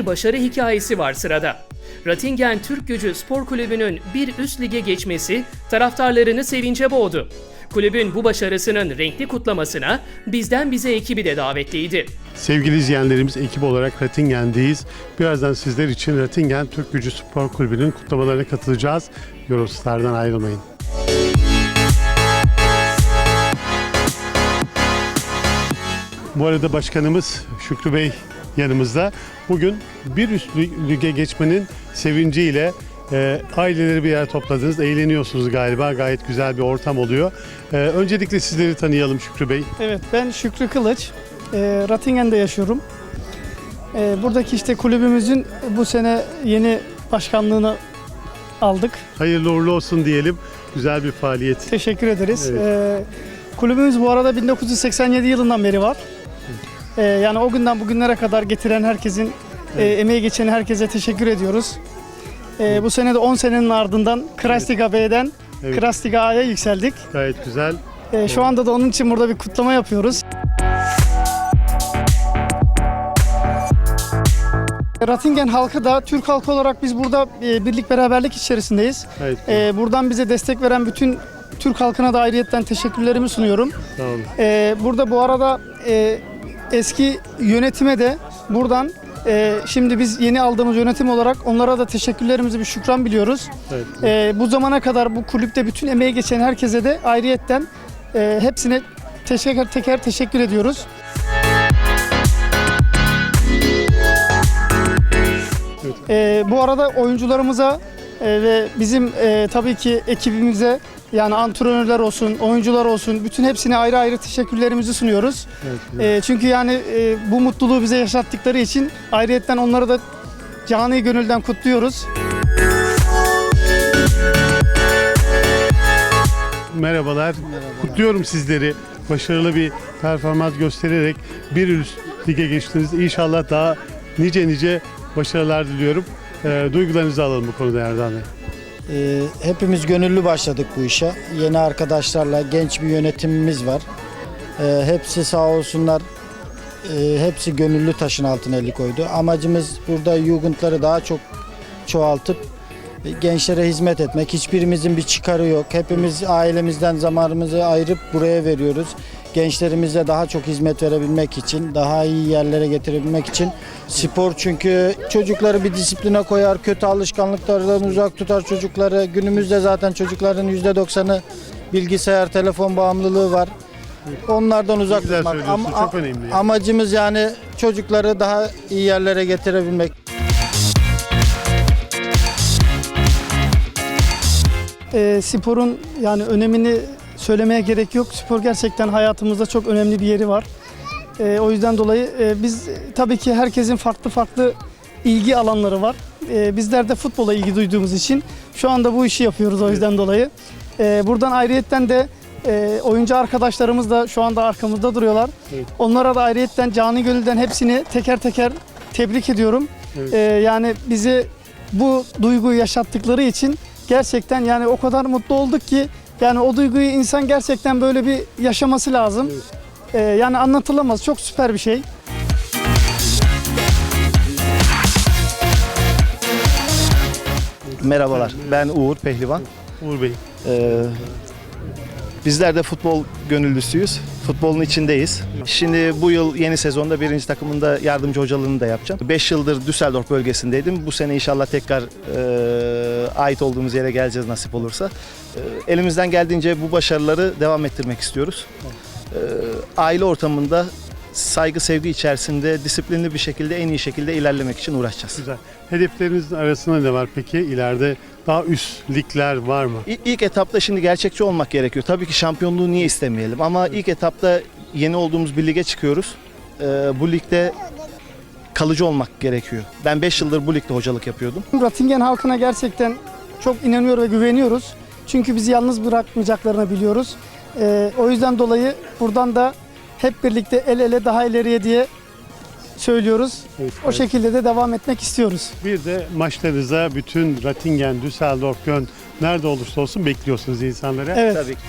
bir başarı hikayesi var sırada. Ratingen Türk Gücü Spor Kulübü'nün bir üst lige geçmesi taraftarlarını sevince boğdu. Kulübün bu başarısının renkli kutlamasına bizden bize ekibi de davetliydi. Sevgili izleyenlerimiz ekip olarak Ratingen'deyiz. Birazdan sizler için Ratingen Türk Gücü Spor Kulübü'nün kutlamalarına katılacağız. Eurostar'dan ayrılmayın. Bu arada başkanımız Şükrü Bey yanımızda. Bugün bir üst lige geçmenin sevinciyle e, aileleri bir yere topladınız. Eğleniyorsunuz galiba. Gayet güzel bir ortam oluyor. E, öncelikle sizleri tanıyalım Şükrü Bey. Evet ben Şükrü Kılıç. E, Rattingen'de yaşıyorum. E, buradaki işte kulübümüzün bu sene yeni başkanlığını aldık. Hayırlı uğurlu olsun diyelim. Güzel bir faaliyet. Teşekkür ederiz. Evet. E, kulübümüz bu arada 1987 yılından beri var. E, yani o günden bugünlere kadar getiren herkesin, e, emeği geçen herkese teşekkür ediyoruz. E, bu sene de 10 senenin ardından Krasliga B'den Evet. Krasliga A'ya yükseldik. Gayet güzel. E, şu anda da onun için burada bir kutlama yapıyoruz. Ratingen halkı da Türk halkı olarak biz burada e, birlik beraberlik içerisindeyiz. Güzel. E, buradan bize destek veren bütün Türk halkına da ayrıyetten teşekkürlerimi sunuyorum. Sağ olun. E, burada bu arada e, eski yönetime de buradan e, şimdi biz yeni aldığımız yönetim olarak onlara da teşekkürlerimizi bir şükran biliyoruz. Evet. E, bu zamana kadar bu kulüpte bütün emeği geçen herkese de ayrıyetten e, hepsine teşekkür teker teşekkür ediyoruz. E, bu arada oyuncularımıza e, ve bizim e, tabii ki ekibimize yani antrenörler olsun, oyuncular olsun bütün hepsine ayrı ayrı teşekkürlerimizi sunuyoruz. Evet. E, çünkü yani e, bu mutluluğu bize yaşattıkları için ayrıyetten onları da canı gönülden kutluyoruz. Merhabalar. Kutluyorum sizleri. Başarılı bir performans göstererek bir üst lige geçtiniz. İnşallah daha nice nice başarılar diliyorum. Ee, duygularınızı alalım bu konuda Erdal Bey. Ee, hepimiz gönüllü başladık bu işe. Yeni arkadaşlarla genç bir yönetimimiz var. Ee, hepsi sağ olsunlar. e, hepsi gönüllü taşın altına eli koydu. Amacımız burada Jugend'ları daha çok çoğaltıp e, gençlere hizmet etmek. Hiçbirimizin bir çıkarı yok. Hepimiz ailemizden zamanımızı ayırıp buraya veriyoruz. Gençlerimize daha çok hizmet verebilmek için, daha iyi yerlere getirebilmek için. Spor çünkü çocukları bir disipline koyar, kötü alışkanlıklardan uzak tutar çocukları. Günümüzde zaten çocukların %90'ı bilgisayar, telefon bağımlılığı var. Onlardan uzak Güzel tutmak. söylüyorsun, çok önemli. Amacımız yani çocukları daha iyi yerlere getirebilmek. E, sporun yani önemini söylemeye gerek yok. Spor gerçekten hayatımızda çok önemli bir yeri var. E, o yüzden dolayı e, biz tabii ki herkesin farklı farklı ilgi alanları var. E, bizler de futbola ilgi duyduğumuz için şu anda bu işi yapıyoruz o yüzden dolayı. E, buradan ayrıyetten de e, oyuncu arkadaşlarımız da şu anda arkamızda duruyorlar. Evet. Onlara da ayrıyetten canı gönülden hepsini teker teker tebrik ediyorum. Evet. E, yani bizi bu duyguyu yaşattıkları için gerçekten yani o kadar mutlu olduk ki yani o duyguyu insan gerçekten böyle bir yaşaması lazım. Evet. Ee, yani anlatılamaz. Çok süper bir şey. Merhabalar, ben Uğur Pehlivan. Uğur Bey. Ee, bizler de futbol gönüllüsüyüz. Futbolun içindeyiz. Şimdi bu yıl yeni sezonda birinci takımında yardımcı hocalığını da yapacağım. 5 yıldır Düsseldorf bölgesindeydim. Bu sene inşallah tekrar e, ait olduğumuz yere geleceğiz nasip olursa. E, elimizden geldiğince bu başarıları devam ettirmek istiyoruz. E, aile ortamında saygı sevgi içerisinde disiplinli bir şekilde en iyi şekilde ilerlemek için uğraşacağız. Güzel. Hedeflerinizin arasında ne var peki? İleride daha üst ligler var mı? İ- İlk etapta şimdi gerçekçi olmak gerekiyor. Tabii ki şampiyonluğu niye istemeyelim ama ilk etapta yeni olduğumuz bir lige çıkıyoruz. Ee, bu ligde kalıcı olmak gerekiyor. Ben 5 yıldır bu ligde hocalık yapıyordum. Ratingen halkına gerçekten çok inanıyor ve güveniyoruz. Çünkü bizi yalnız bırakmayacaklarını biliyoruz. Ee, o yüzden dolayı buradan da hep birlikte el ele daha ileriye diye söylüyoruz. Evet, O şekilde de devam etmek istiyoruz. Bir de maçlarınıza bütün Ratingen, Düsseldorf, Köln nerede olursa olsun bekliyorsunuz insanları. Evet. Tabii ki.